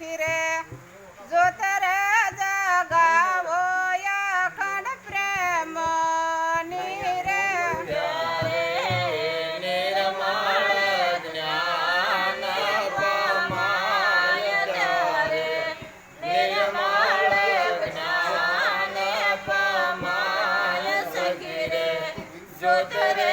ફિરે જોતરે જગાવો અખંડ પ્રેમ નીરે જોતરે